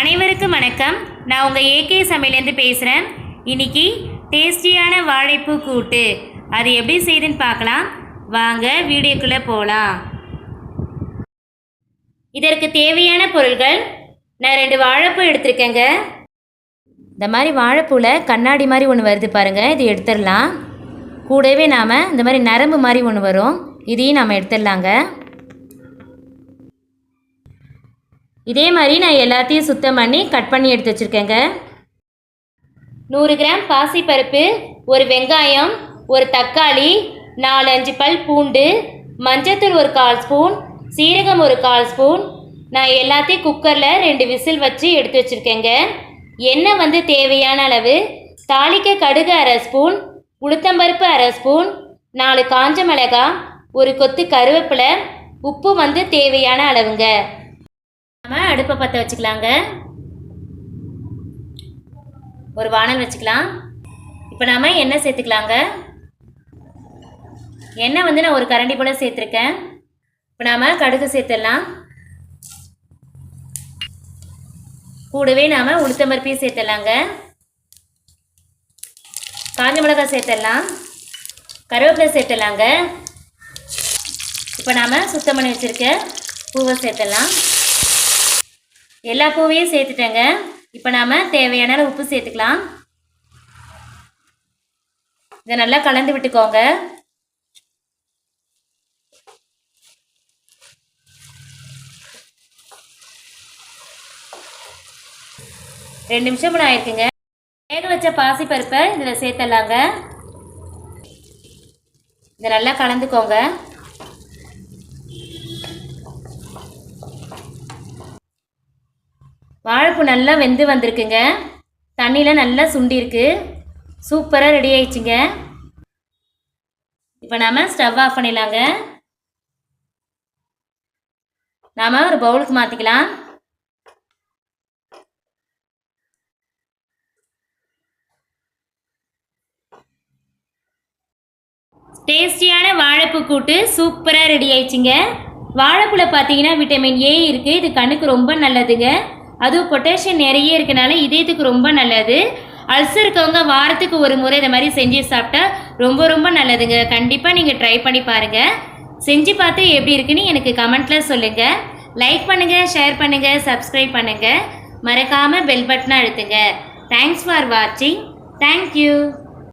அனைவருக்கும் வணக்கம். நான் உங்கள் ஏகே சமையலேருந்து பேசுகிறேன் இன்னைக்கு டேஸ்டியான வாழைப்பூ கூட்டு. அது எப்படி செய்யுதுன்னு பார்க்கலாம். வாங்க வீடியோக்குள்ளே போகலாம் இதற்கு தேவையான பொருள்கள் நான் ரெண்டு வாழைப்பூ எடுத்திருக்கேங்க. இந்த மாதிரி வாழைப்பூவில் கண்ணாடி மாதிரி ஒன்று வருது பாருங்கள் இது எடுத்துடலாம். கூடவே நாம் இந்த மாதிரி நரம்பு மாதிரி ஒன்று வரும். இதையும் நாம் எடுத்துடலாங்க. இதே மாதிரி நான் எல்லாத்தையும் சுத்தம் பண்ணி கட் பண்ணி எடுத்து வச்சுருக்கேங்க. நூறு கிராம் பாசிப்பருப்பு ஒரு வெங்காயம் ஒரு தக்காளி நாலு அஞ்சு பல் பூண்டு மஞ்சத்தூள் ஒரு கால் ஸ்பூன் சீரகம் ஒரு கால் ஸ்பூன். நான் எல்லாத்தையும் குக்கரில் ரெண்டு விசில் வச்சு எடுத்து வச்சுருக்கேங்க. எண்ணெய் வந்து தேவையான அளவு தாளிக்க கடுகு அரை ஸ்பூன் உளுத்தம்பருப்பு அரை ஸ்பூன் நாலு காஞ்ச மிளகாய் ஒரு கொத்து கருவேப்பிலை உப்பு வந்து தேவையான அளவுங்க. நம்ம அடுப்பை பற்ற வச்சுக்கலாங்க. ஒரு வானல் வச்சுக்கலாம். இப்போ நாம் எண்ணெய் சேர்த்துக்கலாங்க. எண்ணெய் வந்து நான் ஒரு கரண்டி போல் சேர்த்துருக்கேன். இப்போ நாம் கடுகு சேர்த்துடலாம். கூடவே நாம் உளுத்தம்பருப்பையும் சேர்த்துடலாங்க. காஞ்ச மிளகாய் சேர்த்துடலாம். கருவேப்பிலை சேர்த்துடலாங்க. இப்போ நாம் சுத்தம் பண்ணி வச்சுருக்க பூவை சேர்த்துடலாம். எல்லா பூவையும் சேர்த்துட்டேங்க. இப்போ நாம் தேவையான உப்பு சேர்த்துக்கலாம். இதை நல்லா கலந்து விட்டுக்கோங்க. ரெண்டு நிமிஷம் கூட ஆயிருக்குங்க. வேக வச்ச பாசி பருப்பை இதில் சேர்த்துடலாங்க இதை நல்லா கலந்துக்கோங்க. வாழைப்பூ நல்லா வெந்து வந்திருக்குங்க. தண்ணியில் நல்லா சுண்டிருக்கு. சூப்பராக ரெடி ஆயிடுச்சுங்க. இப்போ நாம் ஸ்டவ் ஆஃப் பண்ணிடலாங்க. நாம் ஒரு பவுலுக்கு மாற்றிக்கலாம் டேஸ்டியான வாழைப்பூ கூட்டு சூப்பராக ரெடி ஆயிடுச்சுங்க. வாழைப்பூவில் பார்த்தீங்கன்னா விட்டமின் ஏ இருக்குது இது கண்ணுக்கு ரொம்ப நல்லதுங்க. அதுவும் பொட்டாசியம் நிறைய இருக்கனால இதயத்துக்கு ரொம்ப நல்லது. அல்சர் இருக்கவங்க வாரத்துக்கு ஒரு முறை இந்த மாதிரி செஞ்சு சாப்பிட்டா ரொம்ப ரொம்ப நல்லதுங்க. கண்டிப்பாக நீங்கள் ட்ரை பண்ணி பாருங்கள் செஞ்சு பார்த்து எப்படி இருக்குன்னு எனக்கு கமெண்ட்டில் சொல்லுங்கள் லைக் பண்ணுங்கள் ஷேர் பண்ணுங்கள் சப்ஸ்கிரைப் பண்ணுங்கள் மறக்காமல் பெல் பட்டனை அழுத்துங்க. தேங்க்ஸ் ஃபார் வாட்சிங் தேங்க்யூ